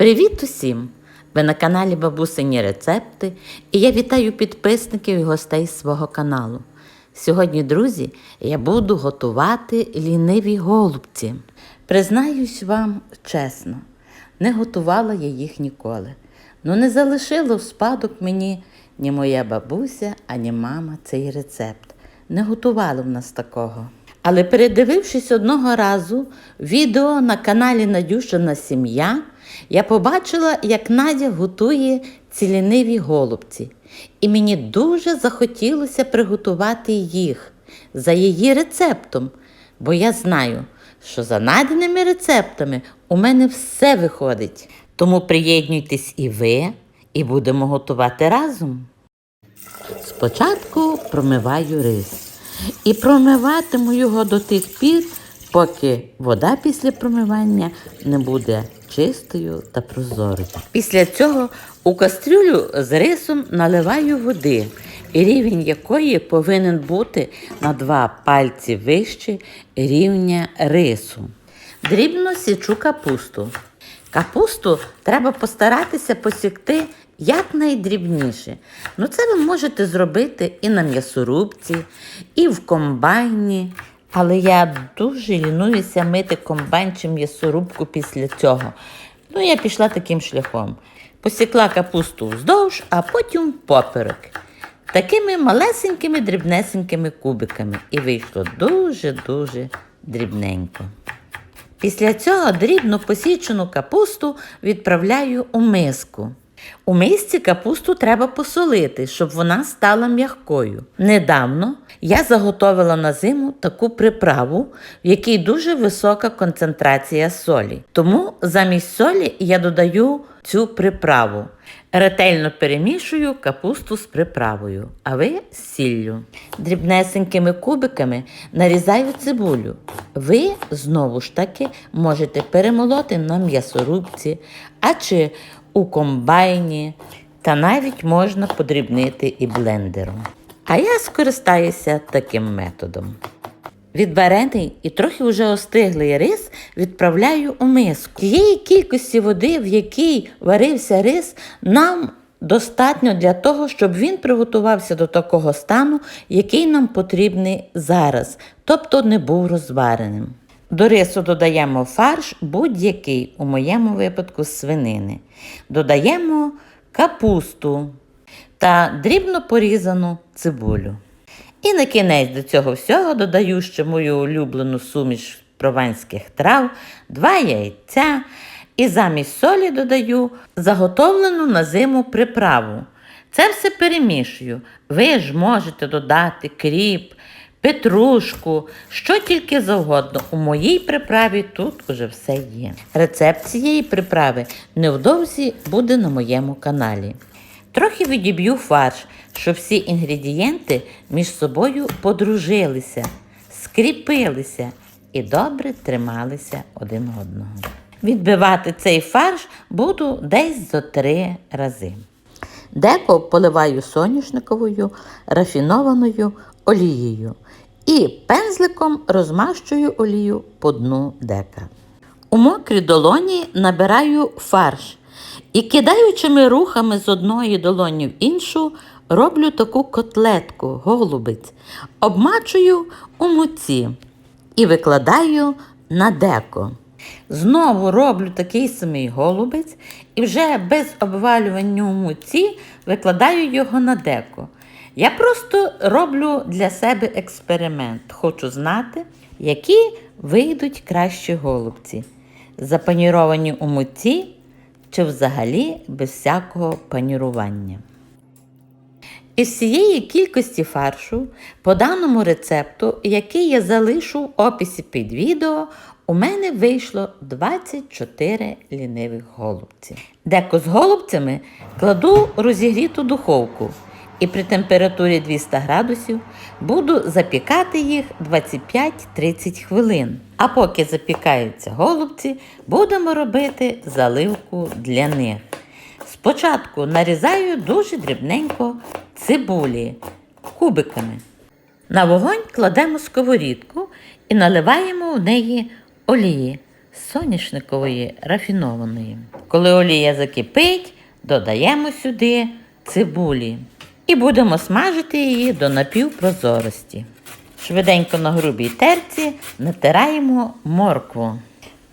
Привіт усім! Ви на каналі Бабусині Рецепти і я вітаю підписників і гостей свого каналу. Сьогодні, друзі, я буду готувати ліниві голубці. Признаюсь вам чесно, не готувала я їх ніколи. Ну не залишило в спадок мені ні моя бабуся, ані мама цей рецепт. Не готували в нас такого. Але передивившись одного разу відео на каналі Надюшина Сім'я, я побачила, як Надя готує ці ліниві голубці. І мені дуже захотілося приготувати їх за її рецептом, бо я знаю, що за Надіними рецептами у мене все виходить. Тому приєднуйтесь і ви, і будемо готувати разом. Спочатку промиваю рис. І промиватиму його до тих пір, поки вода після промивання не буде чистою та прозорою. Після цього у кастрюлю з рисом наливаю води, рівень якої повинен бути на два пальці вище рівня рису. Дрібно січу капусту. Капусту треба постаратися посікти якнайдрібніше. Ну, це ви можете зробити і на м'ясорубці, і в комбайні. Але я дуже лінуюся мити комбайн чи м'ясорубку після цього. Ну, я пішла таким шляхом. Посікла капусту вздовж, а потім поперек. Такими малесенькими дрібнесенькими кубиками. І вийшло дуже-дуже дрібненько. Після цього дрібно посічену капусту відправляю у миску. У мисці капусту треба посолити, щоб вона стала м'якою. Недавно я заготовила на зиму таку приправу, в якій дуже висока концентрація солі. Тому замість солі я додаю цю приправу. Ретельно перемішую капусту з приправою, а ви з сіллю. Дрібнесенькими кубиками нарізаю цибулю. Ви знову ж таки можете перемолоти на м'ясорубці, а чи у комбайні, та навіть можна подрібнити і блендером. А я скористаюся таким методом. Відварений і трохи вже остиглий рис відправляю у миску. Тієї кількості води, в якій варився рис, нам достатньо для того, щоб він приготувався до такого стану, який нам потрібний зараз, тобто не був розвареним. До рису додаємо фарш будь-який, у моєму випадку свинини. Додаємо капусту та дрібно порізану цибулю. І на кінець до цього всього додаю ще мою улюблену суміш прованських трав, два яйця і замість солі додаю заготовлену на зиму приправу. Це все перемішую. Ви ж можете додати кріп, петрушку, що тільки завгодно. У моїй приправі тут уже все є. Рецепт цієї приправи невдовзі буде на моєму каналі. Трохи відіб'ю фарш, щоб всі інгредієнти між собою подружилися, скріпилися і добре трималися один одного. Відбивати цей фарш буду десь зо три рази. Деко поливаю соняшниковою рафінованою олією і пензликом розмащую олію по дну дека. У мокрій долоні набираю фарш і кидаючими рухами з одної долоні в іншу роблю таку котлетку, голубець, обмачую у муці і викладаю на деко. Знову роблю такий самий голубець і вже без обвалювання у муці викладаю його на деко. Я просто роблю для себе експеримент. Хочу знати, які вийдуть кращі голубці. Запаніровані у муці чи взагалі без всякого панірування. Із цієї кількості фаршу по даному рецепту, який я залишу в описі під відео, у мене вийшло 24 лінивих голубці. Деко з голубцями кладу розігріту духовку і при температурі 200 градусів буду запікати їх 25-30 хвилин. А поки запікаються голубці, будемо робити заливку для них. Спочатку нарізаю дуже дрібненько цибулі кубиками. На вогонь кладемо сковорідку і наливаємо в неї олії. соняшникової рафінованої. Коли олія закипить, додаємо сюди цибулі і будемо смажити її до напівпрозорості. Швиденько на грубій терці натираємо моркву.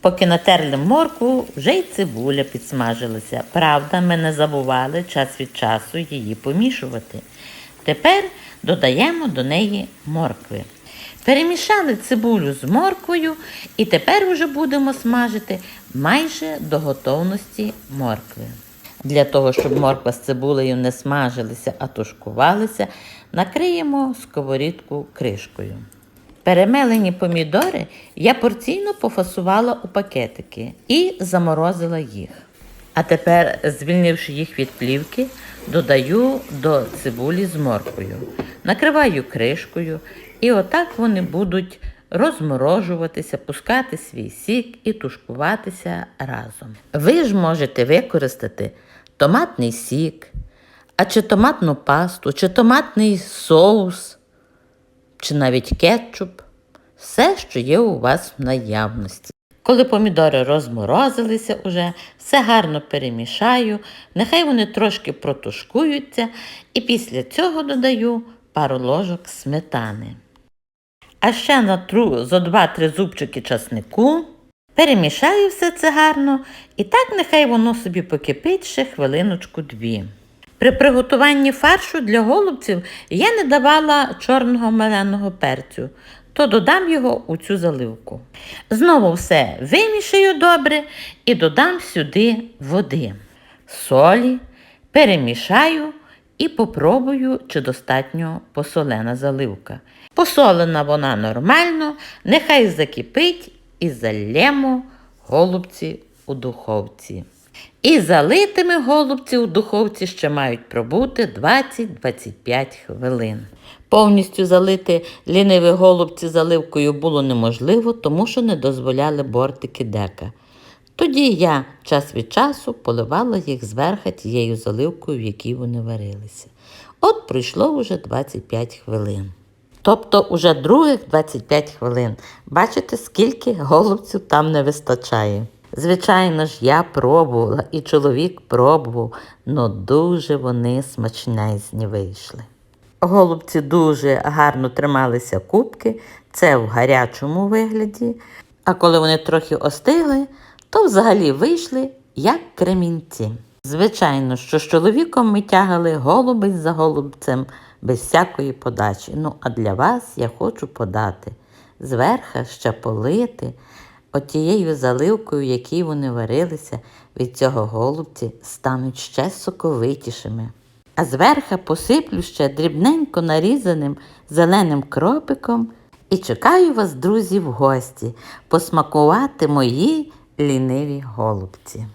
Поки натерли моркву, вже й цибуля підсмажилася. Правда, ми не забували час від часу її помішувати. Тепер додаємо до неї моркви. Перемішали цибулю з морквою і тепер вже будемо смажити майже до готовності моркви. Для того, щоб морква з цибулею не смажилися, а тушкувалися, накриємо сковорідку кришкою. Перемелені помідори я порційно пофасувала у пакетики і заморозила їх. А тепер, звільнивши їх від плівки, додаю до цибулі з морквою, накриваю кришкою, і отак вони будуть розморожуватися, пускати свій сік і тушкуватися разом. Ви ж можете використати томатний сік, а чи томатну пасту, чи томатний соус, чи навіть кетчуп, все, що є у вас в наявності. Коли помідори розморозилися уже, все гарно перемішаю, нехай вони трошки протушкуються, і після цього додаю пару ложок сметани. А ще натру зо 2-3 зубчики часнику, перемішаю все це гарно, і так нехай воно собі покипить ще хвилиночку-дві. При приготуванні фаршу для голубців я не давала чорного меленого перцю, то додам його у цю заливку. Знову все вимішаю добре і додам сюди води, солі, перемішаю і попробую, чи достатньо посолена заливка. Посолена вона нормально, нехай закипить і залємо голубці у духовці. І залитими голубці у духовці ще мають пробути 20-25 хвилин. Повністю залити ліниві голубці заливкою було неможливо, тому що не дозволяли бортики дека. Тоді я час від часу поливала їх зверху тією заливкою, в якій вони варилися. От пройшло вже 25 хвилин. Тобто уже других 25 хвилин. Бачите, скільки голубців там не вистачає. Звичайно ж, я пробувала і чоловік пробував, але дуже вони смачнезні вийшли. Голубці дуже гарно трималися кубки, це в гарячому вигляді. А коли вони трохи остигли, то взагалі вийшли як кремінці. Звичайно, що з чоловіком ми тягали голубець за голубцем без всякої подачі. Ну, а для вас я хочу подати зверха ще полити отією заливкою, якій вони варилися, від цього голубці стануть ще соковитішими. А зверха посиплю ще дрібненько нарізаним зеленим кропиком і чекаю вас, друзі, в гості посмакувати мої ліниві голубці.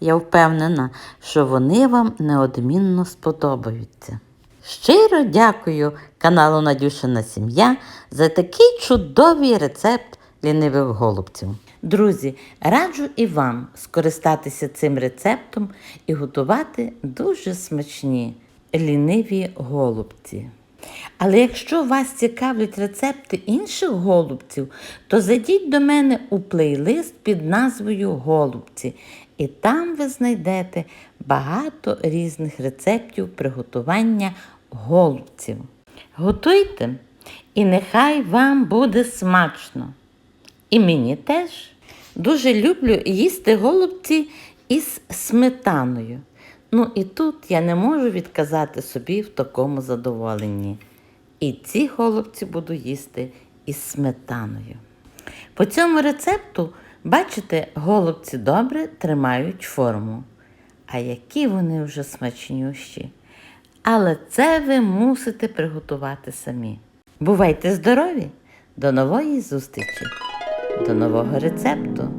Я впевнена, що вони вам неодмінно сподобаються. Щиро дякую каналу Надюшина Сім'я за такий чудовий рецепт лінивих голубців. Друзі, раджу і вам скористатися цим рецептом і готувати дуже смачні ліниві голубці. Але якщо вас цікавлять рецепти інших голубців, то зайдіть до мене у плейлист під назвою Голубці, і там ви знайдете багато різних рецептів приготування голубців. Готуйте, і нехай вам буде смачно. І мені теж. Дуже люблю їсти голубці із сметаною. Ну і тут я не можу відказати собі в такому задоволенні. І ці голубці буду їсти із сметаною. По цьому рецепту, бачите, голубці добре тримають форму. А які вони вже смачнющі. Але це ви мусите приготувати самі. Бувайте здорові! До нової зустрічі! До нового рецепту!